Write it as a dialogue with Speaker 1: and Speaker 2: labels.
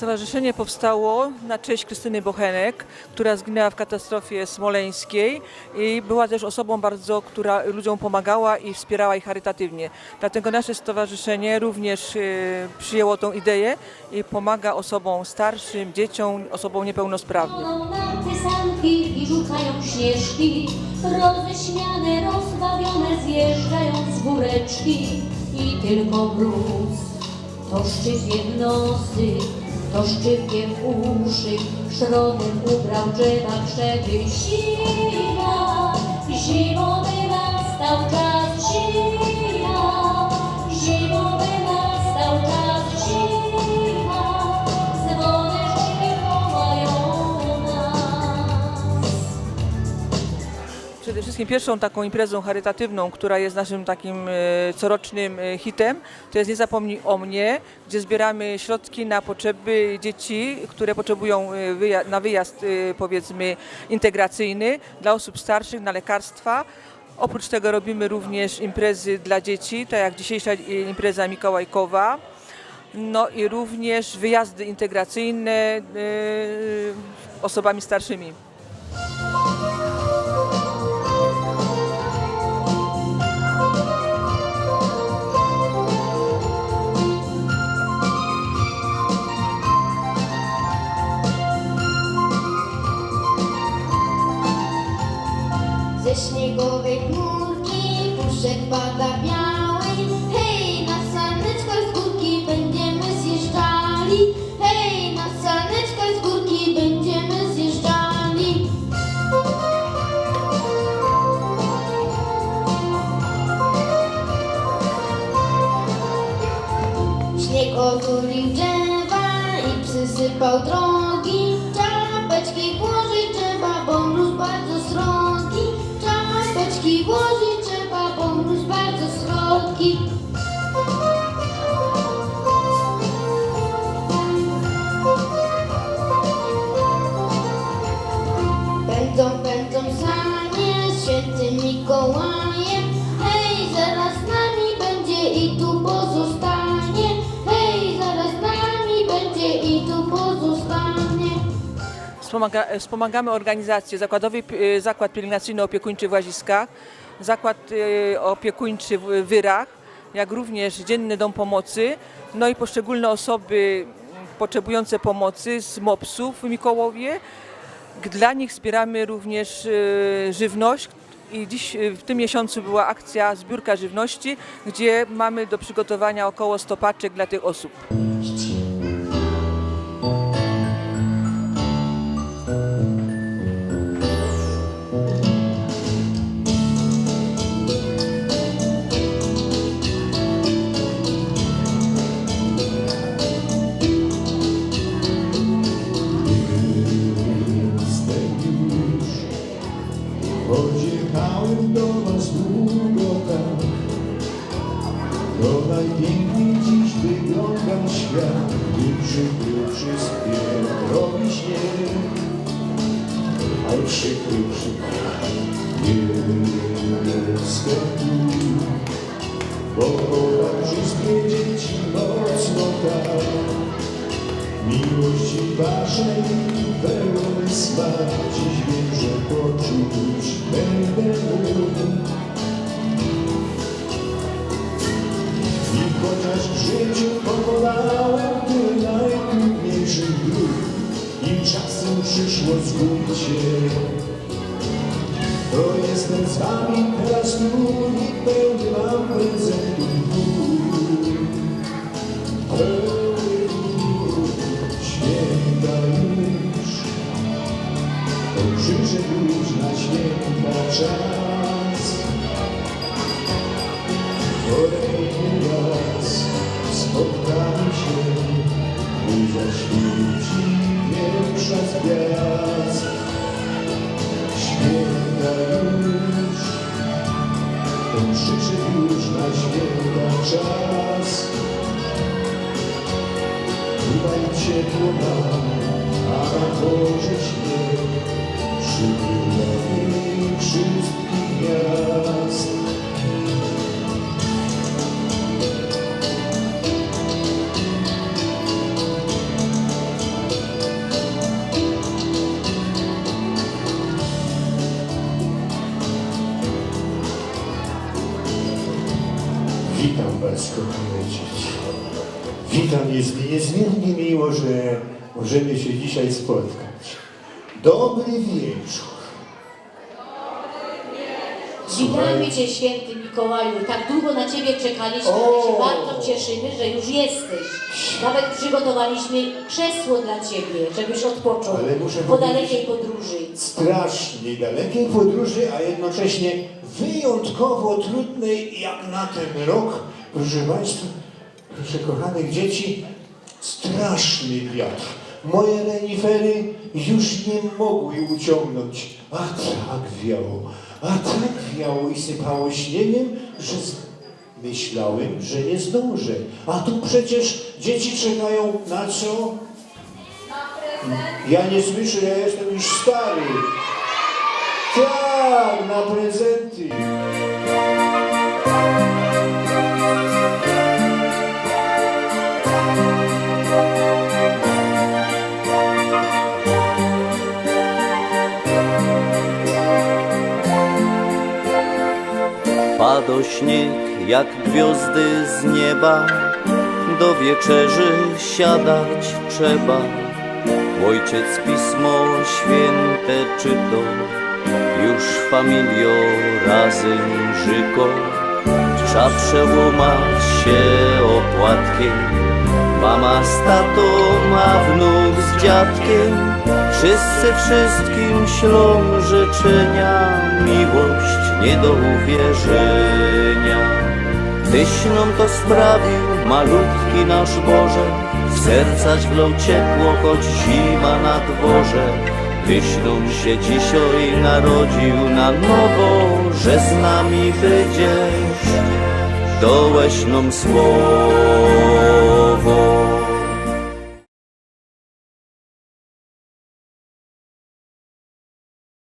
Speaker 1: Stowarzyszenie powstało na cześć Krystyny Bochenek, która zginęła w katastrofie smoleńskiej i była też osobą bardzo, która ludziom pomagała i wspierała ich charytatywnie. Dlatego nasze stowarzyszenie również e, przyjęło tą ideę i pomaga osobom starszym, dzieciom, osobom niepełnosprawnym.
Speaker 2: I rzucają rozbawione I tylko mróz to szczypie w To szczypie w uszy Szrodem ubrał drzewa krzedy Zima, zimowy nastał czas Zima,
Speaker 1: Wszystkim pierwszą taką imprezą charytatywną, która jest naszym takim e, corocznym e, hitem, to jest Nie zapomnij o mnie, gdzie zbieramy środki na potrzeby dzieci, które potrzebują e, na wyjazd powiedzmy integracyjny, dla osób starszych, na lekarstwa. Oprócz tego robimy również imprezy dla dzieci, tak jak dzisiejsza impreza Mikołajkowa. No i również wyjazdy integracyjne osobami starszymi.
Speaker 3: Ze śniegowej chmurki puszek pada białej Hej, na saneczkach z górki będziemy zjeżdżali. Hej, na saneczkach z górki będziemy zjeżdżali. Śnieg otulił drzewa i przysypał drogi. Mikołajem. Hej, zaraz z nami będzie i tu pozostanie. Hej, zaraz z nami będzie i tu pozostanie.
Speaker 1: Wspomaga, e, wspomagamy organizację Zakładowy e, Zakład Pielęgnacyjny Opiekuńczy w Łaziskach, Zakład e, Opiekuńczy w Wyrach, jak również Dzienny Dom Pomocy, no i poszczególne osoby potrzebujące pomocy z MOPS-ów w Mikołowie. Dla nich zbieramy również żywność i dziś e, w tym miesiącu była akcja zbiórka żywności, gdzie mamy do przygotowania około 100 paczek dla tych osób.
Speaker 4: Najpiękniej dziś wygląda świat Gdy przykry wszystkie robi śnieg A przykry przykry Niebieskie Pokocham wszystkie dzieci mocno tak. Miłości waszej pełny smak Dziś wiem, że poczuć będę mógł chociaż w życiu pokonałem tyle najtrudniejszych dróg I czasem przyszło zgubić się To jestem z wami teraz tu i pełny mam prezentów święta już. To przyszedł już na święta czas czas Tutaj ciepło nam, a na dworze śnieg Przybywa wszystkich jest mi niezmiernie miło, że możemy się dzisiaj spotkać. Dobry wieczór.
Speaker 5: Witamy Cię, święty Mikołaju. Tak długo na Ciebie czekaliśmy, ale
Speaker 4: O!
Speaker 5: się bardzo cieszymy, że już jesteś. Nawet przygotowaliśmy krzesło dla Ciebie, żebyś odpoczął
Speaker 4: Ale muszę
Speaker 5: po
Speaker 4: powiedzieć-
Speaker 5: dalekiej podróży.
Speaker 4: strasznie dalekiej podróży, a jednocześnie wyjątkowo trudnej jak na ten rok. Proszę Państwa, proszę kochanych dzieci, straszny wiatr. Moje renifery już nie mogły uciągnąć, a tak wiało, a tak wiało i sypało śniegiem, że myślałem, że nie zdążę. A tu przecież dzieci czekają na co? Ja nie słyszę, ja jestem już stary. Tak, na prezenty.
Speaker 6: Padł śnieg jak gwiazdy z nieba, do wieczerzy siadać trzeba. Ojciec pismo święte czyto, już familio razem żyko. Trzeba przełamać się opłatkiem, mama z tatą, a wnuk z dziadkiem. Wszyscy wszystkim ślą życzenia, miłość nie do uwierzenia. Tyś nam to sprawił, malutki nasz Boże, w sercach wlał ciepło, choć zima na dworze. Tyś nam się dzisiaj narodził na nowo, że z nami będziesz, dołeś nam słowo.